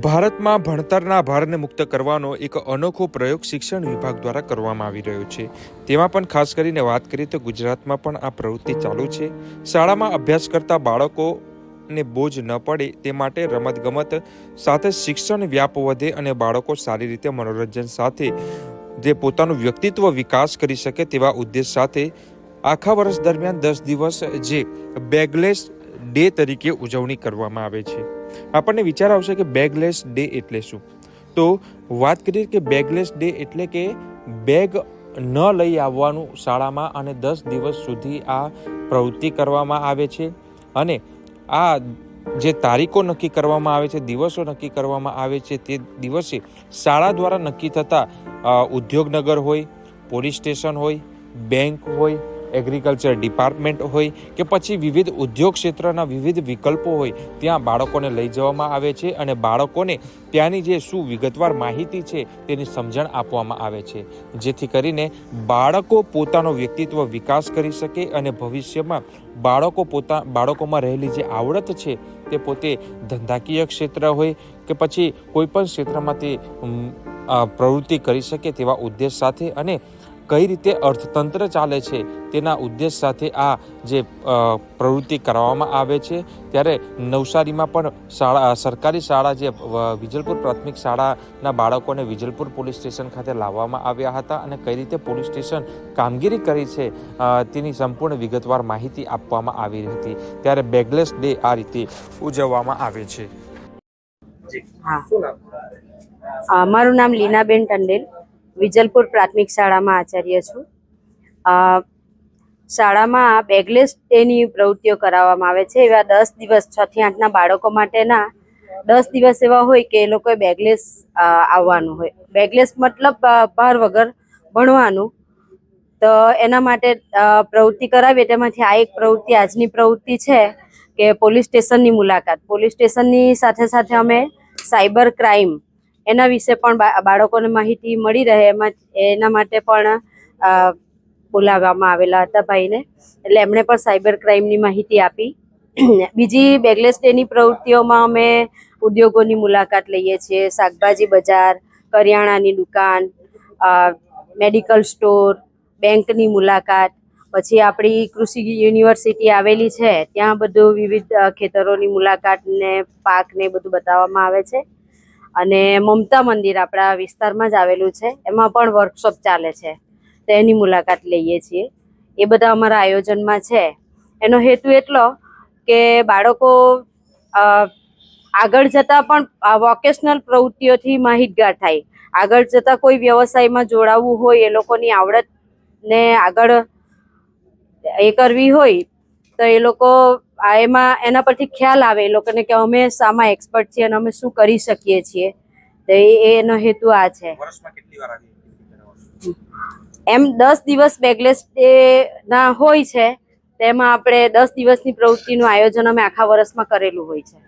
ભારતમાં ભણતરના ભારને મુક્ત કરવાનો એક અનોખો પ્રયોગ શિક્ષણ વિભાગ દ્વારા કરવામાં આવી રહ્યો છે. તેમાં પણ ખાસ કરીને વાત કરીએ તો ગુજરાતમાં પણ આ પ્રવૃત્તિ ચાલુ છે. શાળામાં અભ્યાસ કરતા બાળકોને બોજ ન પડે તે માટે રમતગમત સાથે શિક્ષણ વ્યાપ વધે અને બાળકો સારી રીતે મનોરંજન સાથે જે પોતાનું વ્યક્તિત્વ વિકાસ કરી શકે તેવા ઉદ્દેશ સાથે આખા વર્ષ દરમિયાન દસ દિવસ જે બેગલેસ ડે તરીકે ઉજવણી કરવામાં આવે છે. આપણને વિચાર આવશે કે બેગલેસ ડે એટલે શું? તો વાત કરીએ કે બેગલેસ ડે એટલે કે બેગ ન લઈ આવવાનું શાળામાં અને દસ દિવસ સુધી આ પ્રવૃત્તિ કરવામાં આવે છે. અને આ જે તારીખો નક્કી કરવામાં આવે છે, દિવસો નક્કી કરવામાં આવે છે, તે દિવસે શાળા દ્વારા નક્કી થતા ઉદ્યોગનગર હોય, પોલીસ સ્ટેશન હોય, બેંક હોય એગ્રીકલ્ચર ડિપાર્ટમેન્ટ હોય કે પછી વિવિધ ઉદ્યોગ ક્ષેત્રના વિવિધ વિકલ્પો હોય, ત્યાં બાળકોને લઈ જવામાં આવે છે અને બાળકોને ત્યાંની જે શું વિગતવાર માહિતી છે તેની સમજણ આપવામાં આવે છે. જેથી કરીને બાળકો પોતાનો વ્યક્તિત્વ વિકાસ કરી શકે અને ભવિષ્યમાં બાળકો પોતા, બાળકોમાં રહેલી જે આવડત છે તે પોતે ધંધાકીય ક્ષેત્ર હોય કે પછી કોઈપણ ક્ષેત્રમાં તે પ્રવૃત્તિ કરી શકે તેવા ઉદ્દેશ સાથે અને કઈ રીતે અર્થતંત્ર ચાલે છે તેના ઉદ્દેશ સાથે આ જે પ્રવૃત્તિ કરવામાં આવે છે. ત્યારે નવસારીમાં પણ શાળા સરકારી શાળા જે વિજલપુર પ્રાથમિક શાળાના બાળકોને વિજલપુર પોલીસ સ્ટેશન ખાતે લાવવામાં આવ્યા હતા અને કઈ રીતે પોલીસ સ્ટેશન કામગીરી કરી છે તેની સંપૂર્ણ વિગતવાર માહિતી આપવામાં આવી હતી. ત્યારે બેગલેસ ડે આ રીતે ઉજવવામાં આવે છે. મારું નામ લીનાબેન ટંડેલ. વિજલપુર પ્રાથમિક શાળામાં આચાર્ય છું. શાળામાં બેગલેસ ડેની પ્રવૃત્તિઓ કરાવવામાં આવે છે. એવા દસ દિવસ, છ થી આઠના બાળકો માટેના દસ દિવસ એવા હોય કે એ લોકોએ બેગલેસ આવવાનું હોય. બેગલેસ મતલબ ભાર વગર ભણવાનું. તો એના માટે પ્રવૃત્તિ કરાવીએ. તેમાંથી આ એક પ્રવૃત્તિ, આજની પ્રવૃત્તિ છે કે પોલીસ સ્ટેશનની મુલાકાત. પોલીસ સ્ટેશનની સાથે સાથે અમે સાયબર ક્રાઇમ એના વિશે પણ બાળકોને માહિતી મળી રહે એમાં, એના માટે પણ બોલાવવામાં આવેલા હતા ભાઈને. એટલે એમણે પણ સાયબર ક્રાઇમની માહિતી આપી. બીજી બેગલેસ ડેની પ્રવૃત્તિઓમાં અમે ઉદ્યોગોની મુલાકાત લઈએ છીએ. શાકભાજી બજાર, કરિયાણાની દુકાન મેડિકલ સ્ટોર, બેંકની મુલાકાત, પછી આપણી કૃષિ યુનિવર્સિટી આવેલી છે. ત્યાં બધું વિવિધ ખેતરોની મુલાકાત ને પાક ને બધું બતાવવામાં આવે છે. અને મમતા મંદિર આપણા વિસ્તારમાં જ આવેલું છે. એમાં પણ વર્કશોપ ચાલે છે. તો એની મુલાકાત લઈએ છીએ. એ બધા અમારા આયોજનમાં છે. એનો હેતુ એટલો કે બાળકો આગળ જતાં પણ વોકેશનલ પ્રવૃત્તિઓથી માહિતગાર થાય. આગળ જતાં કોઈ વ્યવસાયમાં જોડાવવું હોય, એ લોકોની આવડતને આગળ એ કરવી હોય, તો એ લોકો આ એમાં એના પરથી ખ્યાલ આવે એ લોકોને કે અમે શામાં એક્સપર્ટ છીએ અને અમે શું કરી શકીએ છીએ. તો એ એનો હેતુ આ છે. એમ દસ દિવસ બેગલેસ ડે ના હોય છે તેમાં આપણે દસ દિવસની પ્રવૃત્તિનું આયોજન અમે આખા વર્ષમાં કરેલું હોય છે.